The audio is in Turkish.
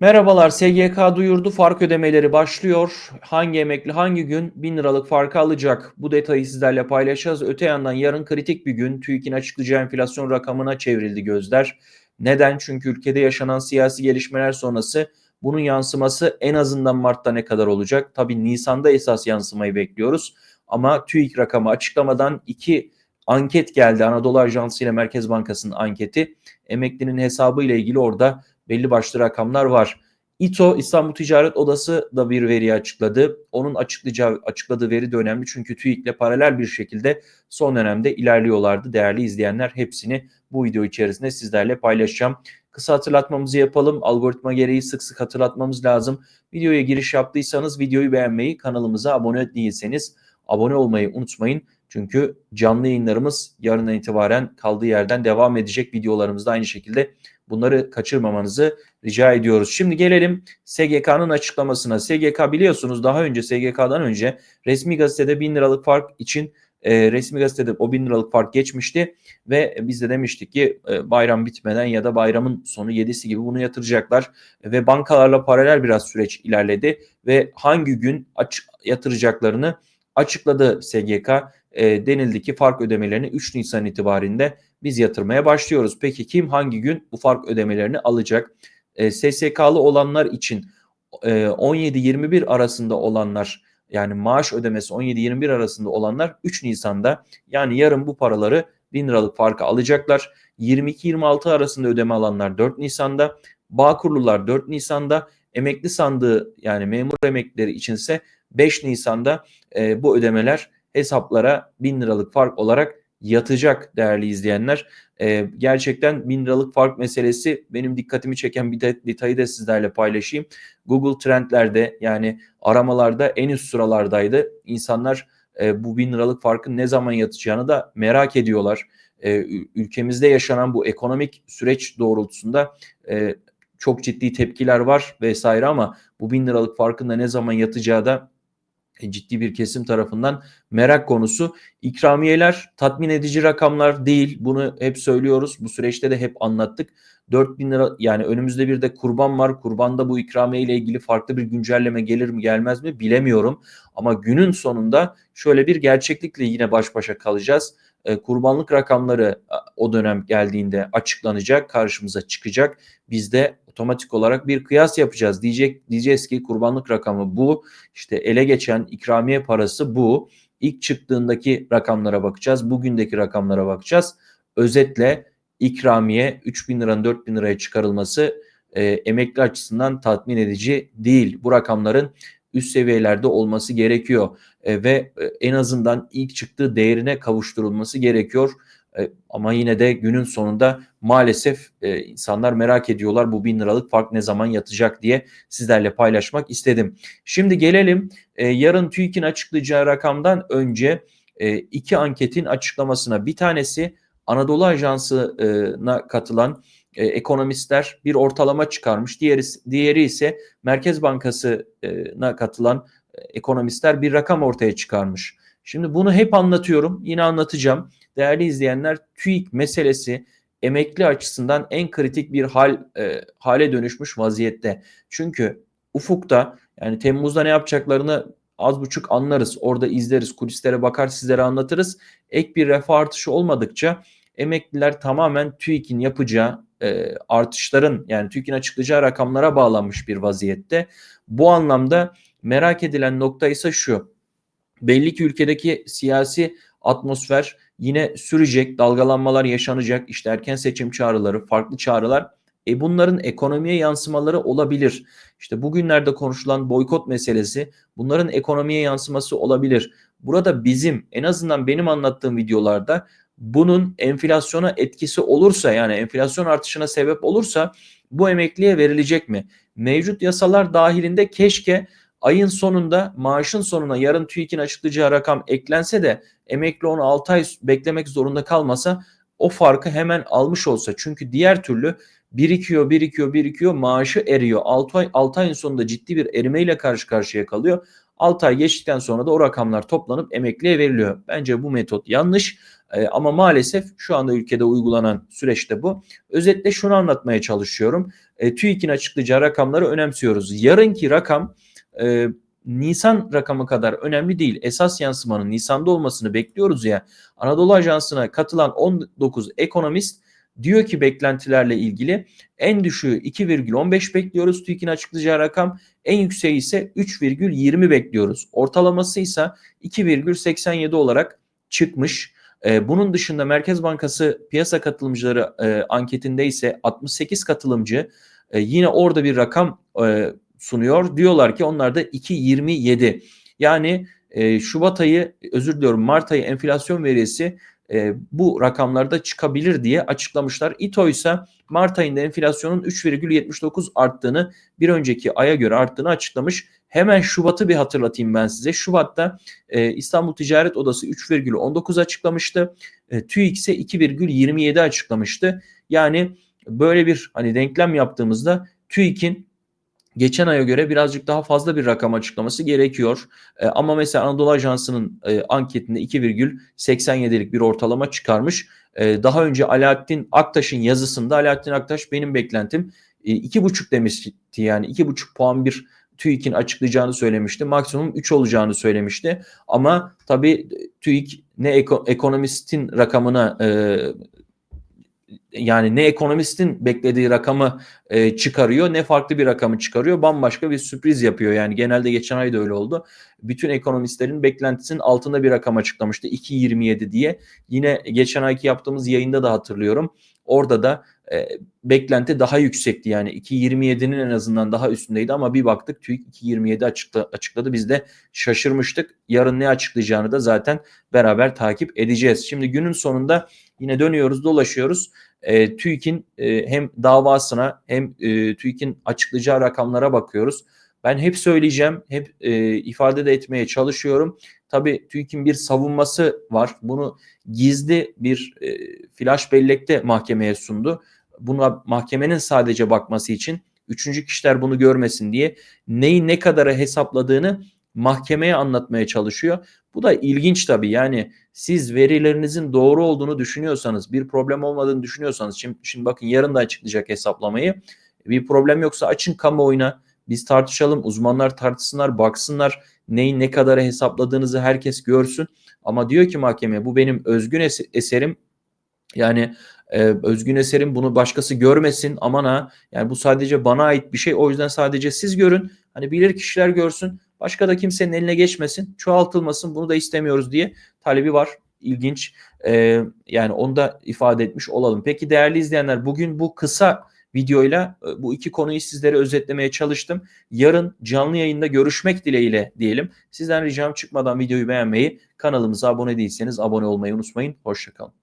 Merhabalar, SGK duyurdu fark ödemeleri başlıyor. Hangi emekli hangi gün 1000 liralık farkı alacak? Bu detayı sizlerle paylaşacağız. Öte yandan yarın kritik bir gün TÜİK'in açıklayacağı enflasyon rakamına çevrildi gözler. Neden? Çünkü ülkede yaşanan siyasi gelişmeler sonrası bunun yansıması en azından Mart'ta ne kadar olacak? Tabii Nisan'da esas yansımayı bekliyoruz. Ama TÜİK rakamı açıklamadan iki anket geldi. Anadolu Ajansı ile Merkez Bankası'nın anketi. Emeklinin hesabı ile ilgili orada belli başlı rakamlar var. İTO İstanbul Ticaret Odası da bir veri açıkladı. Onun açıklayacağı, açıkladığı veri de önemli çünkü TÜİK ile paralel bir şekilde son dönemde ilerliyorlardı. Değerli izleyenler hepsini bu video içerisinde sizlerle paylaşacağım. Kısa hatırlatmamızı yapalım. Algoritma gereği sık sık hatırlatmamız lazım. Videoya giriş yaptıysanız videoyu beğenmeyi, kanalımıza abone değilseniz abone olmayı unutmayın. Çünkü canlı yayınlarımız yarından itibaren kaldığı yerden devam edecek. Videolarımız da aynı şekilde bunları kaçırmamanızı rica ediyoruz. Şimdi gelelim SGK'nın açıklamasına. SGK biliyorsunuz daha önce SGK'dan önce resmi gazetede 1000 liralık fark için e, resmi gazetede o 1000 liralık fark geçmişti ve biz de demiştik ki e, bayram bitmeden ya da bayramın sonu 7'si gibi bunu yatıracaklar ve bankalarla paralel biraz süreç ilerledi ve hangi gün aç, yatıracaklarını açıkladı SGK. E, denildi ki fark ödemelerini 3 Nisan itibarinde biz yatırmaya başlıyoruz. Peki kim hangi gün bu fark ödemelerini alacak? E, SSK'lı olanlar için e, 17-21 arasında olanlar yani maaş ödemesi 17-21 arasında olanlar 3 Nisan'da yani yarın bu paraları 1000 liralık farkı alacaklar. 22-26 arasında ödeme alanlar 4 Nisan'da, Bağkurlular 4 Nisan'da, emekli sandığı yani memur emeklileri içinse 5 Nisan'da e, bu ödemeler hesaplara 1000 liralık fark olarak yatacak değerli izleyenler. Ee, gerçekten 1000 liralık fark meselesi benim dikkatimi çeken bir de, detayı da sizlerle paylaşayım. Google trendlerde yani aramalarda en üst sıralardaydı. İnsanlar e, bu 1000 liralık farkın ne zaman yatacağını da merak ediyorlar. E, ülkemizde yaşanan bu ekonomik süreç doğrultusunda e, çok ciddi tepkiler var vesaire ama bu 1000 liralık farkın da ne zaman yatacağı da e, ciddi bir kesim tarafından merak konusu. İkramiyeler tatmin edici rakamlar değil. Bunu hep söylüyoruz. Bu süreçte de hep anlattık. 4 bin lira yani önümüzde bir de kurban var. Kurbanda bu ikramiye ile ilgili farklı bir güncelleme gelir mi gelmez mi bilemiyorum. Ama günün sonunda şöyle bir gerçeklikle yine baş başa kalacağız. E, kurbanlık rakamları o dönem geldiğinde açıklanacak, karşımıza çıkacak. Biz de otomatik olarak bir kıyas yapacağız. Diyecek diyeceğiz ki kurbanlık rakamı bu. İşte ele geçen ikramiye parası bu. İlk çıktığındaki rakamlara bakacağız. Bugündeki rakamlara bakacağız. Özetle ikramiye 3 bin liranın 4 bin liraya çıkarılması e, emekli açısından tatmin edici değil. Bu rakamların üst seviyelerde olması gerekiyor e, ve e, en azından ilk çıktığı değerine kavuşturulması gerekiyor. E, ama yine de günün sonunda maalesef e, insanlar merak ediyorlar bu bin liralık fark ne zaman yatacak diye sizlerle paylaşmak istedim. Şimdi gelelim e, yarın TÜİK'in açıklayacağı rakamdan önce e, iki anketin açıklamasına. Bir tanesi Anadolu Ajansı'na katılan e, ekonomistler bir ortalama çıkarmış. Diğeri, diğeri ise Merkez Bankası'na katılan e, ekonomistler bir rakam ortaya çıkarmış. Şimdi bunu hep anlatıyorum. Yine anlatacağım. Değerli izleyenler TÜİK meselesi emekli açısından en kritik bir hal e, hale dönüşmüş vaziyette. Çünkü ufukta yani Temmuz'da ne yapacaklarını az buçuk anlarız. Orada izleriz, kulislere bakar, sizlere anlatırız. Ek bir refah artışı olmadıkça emekliler tamamen TÜİK'in yapacağı e, artışların yani TÜİK'in açıklayacağı rakamlara bağlanmış bir vaziyette. Bu anlamda merak edilen nokta ise şu. Belli ki ülkedeki siyasi atmosfer yine sürecek, dalgalanmalar yaşanacak. İşte erken seçim çağrıları, farklı çağrılar. E bunların ekonomiye yansımaları olabilir. İşte bugünlerde konuşulan boykot meselesi bunların ekonomiye yansıması olabilir. Burada bizim en azından benim anlattığım videolarda bunun enflasyona etkisi olursa yani enflasyon artışına sebep olursa bu emekliye verilecek mi? Mevcut yasalar dahilinde keşke ayın sonunda maaşın sonuna yarın TÜİK'in açıklayacağı rakam eklense de emekli onu 6 ay beklemek zorunda kalmasa o farkı hemen almış olsa. Çünkü diğer türlü birikiyor, birikiyor, birikiyor, maaşı eriyor. 6 ay 6 ayın sonunda ciddi bir erimeyle karşı karşıya kalıyor. 6 ay geçtikten sonra da o rakamlar toplanıp emekliye veriliyor. Bence bu metot yanlış. E, ama maalesef şu anda ülkede uygulanan süreçte bu. Özetle şunu anlatmaya çalışıyorum. E, TÜİK'in açıklayacağı rakamları önemsiyoruz. Yarınki rakam e, Nisan rakamı kadar önemli değil. Esas yansımanın Nisan'da olmasını bekliyoruz ya. Anadolu Ajansı'na katılan 19 ekonomist diyor ki beklentilerle ilgili en düşüğü 2,15 bekliyoruz TÜİK'in açıklayacağı rakam. En yükseği ise 3,20 bekliyoruz. Ortalaması ise 2,87 olarak çıkmış. Ee, bunun dışında Merkez Bankası piyasa katılımcıları e, anketinde ise 68 katılımcı e, yine orada bir rakam e, sunuyor. Diyorlar ki onlar da 2.27. Yani Şubat ayı özür diliyorum Mart ayı enflasyon verisi e, bu rakamlarda çıkabilir diye açıklamışlar. İTO ise Mart ayında enflasyonun 3,79 arttığını bir önceki aya göre arttığını açıklamış. Hemen Şubat'ı bir hatırlatayım ben size. Şubat'ta e, İstanbul Ticaret Odası 3,19 açıklamıştı. E, TÜİK ise 2,27 açıklamıştı. Yani böyle bir hani denklem yaptığımızda TÜİK'in geçen aya göre birazcık daha fazla bir rakam açıklaması gerekiyor. E, ama mesela Anadolu Ajansı'nın e, anketinde 2,87'lik bir ortalama çıkarmış. E, daha önce Alaaddin Aktaş'ın yazısında Alaaddin Aktaş benim beklentim e, 2,5 demişti yani 2,5 puan bir TÜİK'in açıklayacağını söylemişti. Maksimum 3 olacağını söylemişti. Ama tabii TÜİK ne eko, ekonomistin rakamına e, yani ne ekonomistin beklediği rakamı e, çıkarıyor ne farklı bir rakamı çıkarıyor. Bambaşka bir sürpriz yapıyor. Yani genelde geçen ay da öyle oldu. Bütün ekonomistlerin beklentisinin altında bir rakam açıklamıştı. 2.27 diye. Yine geçen ayki yaptığımız yayında da hatırlıyorum. Orada da e, beklenti daha yüksekti. Yani 2.27'nin en azından daha üstündeydi ama bir baktık TÜİK 2.27 açıkla, açıkladı. Biz de şaşırmıştık. Yarın ne açıklayacağını da zaten beraber takip edeceğiz. Şimdi günün sonunda yine dönüyoruz dolaşıyoruz. E, TÜİK'in e, hem davasına hem e, TÜİK'in açıklayacağı rakamlara bakıyoruz. Ben hep söyleyeceğim, hep e, ifade de etmeye çalışıyorum. Tabii TÜİK'in bir savunması var. Bunu gizli bir e, flash bellekte mahkemeye sundu. Buna mahkemenin sadece bakması için üçüncü kişiler bunu görmesin diye neyi ne kadara hesapladığını mahkemeye anlatmaya çalışıyor. Bu da ilginç tabii. Yani siz verilerinizin doğru olduğunu düşünüyorsanız, bir problem olmadığını düşünüyorsanız, şimdi, şimdi bakın yarın da açıklayacak hesaplamayı. Bir problem yoksa açın kamuoyuna, biz tartışalım, uzmanlar tartışsınlar, baksınlar neyi ne kadar hesapladığınızı herkes görsün. Ama diyor ki mahkeme bu benim özgün eserim. Yani e, özgün eserim bunu başkası görmesin aman ha yani bu sadece bana ait bir şey o yüzden sadece siz görün hani bilir kişiler görsün başka da kimsenin eline geçmesin çoğaltılmasın bunu da istemiyoruz diye talebi var ilginç e, yani onu da ifade etmiş olalım. Peki değerli izleyenler bugün bu kısa videoyla e, bu iki konuyu sizlere özetlemeye çalıştım. Yarın canlı yayında görüşmek dileğiyle diyelim. Sizden ricam çıkmadan videoyu beğenmeyi, kanalımıza abone değilseniz abone olmayı unutmayın. Hoşçakalın.